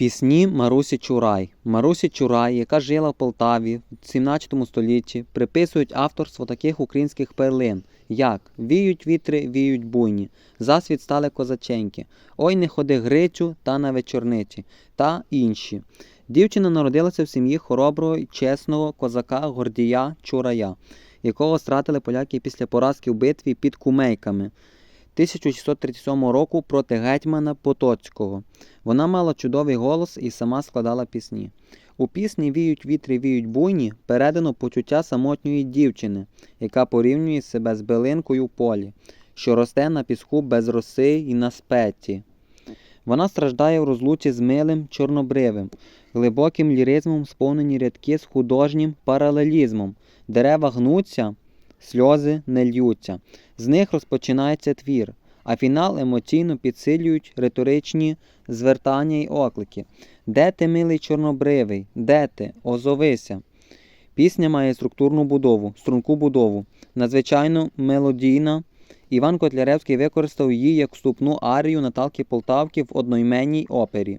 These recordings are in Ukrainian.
Пісні Марусі Чурай. Марусі Чурай, яка жила в Полтаві в 17 столітті, приписують авторство таких українських перлин, як Віють вітри, віють буйні, Засвіт стали козаченьки, Ой не ходи Грицю та на вечорниці та інші. Дівчина народилася в сім'ї хороброго й чесного козака Гордія Чурая, якого стратили поляки після поразки в битві під Кумейками 1637 року проти гетьмана Потоцького. Вона мала чудовий голос і сама складала пісні. У пісні Віють вітри, віють буйні передано почуття самотньої дівчини, яка порівнює себе з билинкою в полі, що росте на піску без роси і на спеці. Вона страждає в розлуці з милим чорнобривим, глибоким ліризмом сповнені рядки з художнім паралелізмом. Дерева гнуться, сльози не льються. З них розпочинається твір, а фінал емоційно підсилюють риторичні звертання й оклики. Де ти, милий чорнобривий? Де ти? Озовися. Пісня має структурну будову, струнку будову, надзвичайно мелодійна. Іван Котляревський використав її як вступну арію Наталки Полтавки в одноіменній опері.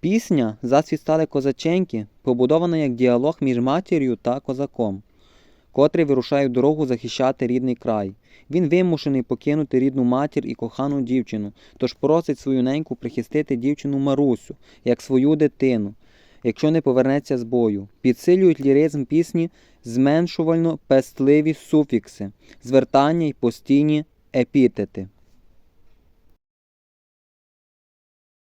Пісня «Засвіт стали козаченьки побудована як діалог між матір'ю та козаком, котрий вирушає в дорогу захищати рідний край. Він вимушений покинути рідну матір і кохану дівчину, тож просить свою неньку прихистити дівчину Марусю, як свою дитину, якщо не повернеться з бою. Підсилюють ліризм пісні зменшувально пестливі суфікси, звертання й постійні епітети.